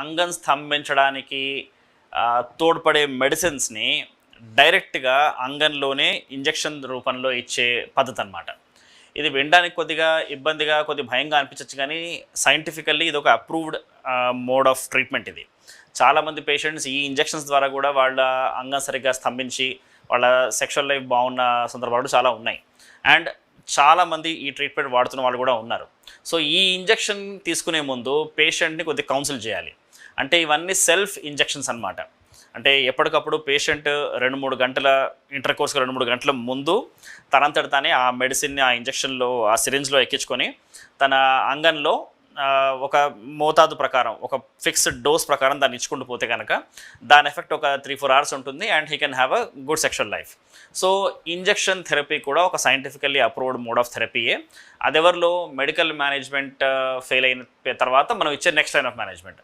అంగం స్తంభించడానికి తోడ్పడే మెడిసిన్స్ని డైరెక్ట్గా అంగంలోనే ఇంజెక్షన్ రూపంలో ఇచ్చే పద్ధతి అనమాట ఇది వినడానికి కొద్దిగా ఇబ్బందిగా కొద్ది భయంగా అనిపించవచ్చు కానీ సైంటిఫికల్లీ ఇది ఒక అప్రూవ్డ్ మోడ్ ఆఫ్ ట్రీట్మెంట్ ఇది. చాలామంది పేషెంట్స్ ఈ ఇంజెక్షన్స్ ద్వారా కూడా వాళ్ళ అంగం సరిగ్గా స్తంభించి వాళ్ళ సెక్షువల్ లైఫ్ బాగున్న సందర్భాలు చాలా ఉన్నాయి. అండ్ చాలామంది ఈ ట్రీట్మెంట్ వాడుతున్న వాళ్ళు కూడా ఉన్నారు. సో ఈ ఇంజెక్షన్ తీసుకునే ముందు పేషెంట్ని కొద్దిగా కౌన్సిల్ చేయాలి. అంటే ఇవన్నీ సెల్ఫ్ ఇంజెక్షన్స్ అన్నమాట. అంటే ఎప్పటికప్పుడు పేషెంట్ రెండు మూడు గంటల ఇంటర్ కోర్స్కి రెండు మూడు గంటల ముందు తనంతట తానే ఆ మెడిసిన్ని ఆ ఇంజెక్షన్లో ఆ సిరింజ్లో ఎక్కించుకొని తన అంగంలో ఒక మోతాదు ప్రకారం ఒక ఫిక్స్డ్ డోస్ ప్రకారం దాన్ని ఇచ్చుకుంటూ పోతే కనుక దాని ఎఫెక్ట్ ఒక త్రీ ఫోర్ అవర్స్ ఉంటుంది and he can have a good sexual life. So injection therapy కూడా ఒక సైంటిఫికల్లీ అప్రూవ్డ్ మోడ్ ఆఫ్ థెరపీయే. అదెవరిలో? మెడికల్ మేనేజ్మెంట్ ఫెయిల్ అయిన తర్వాత మనం ఇచ్చే నెక్స్ట్ లైన్ ఆఫ్ మేనేజ్మెంట్.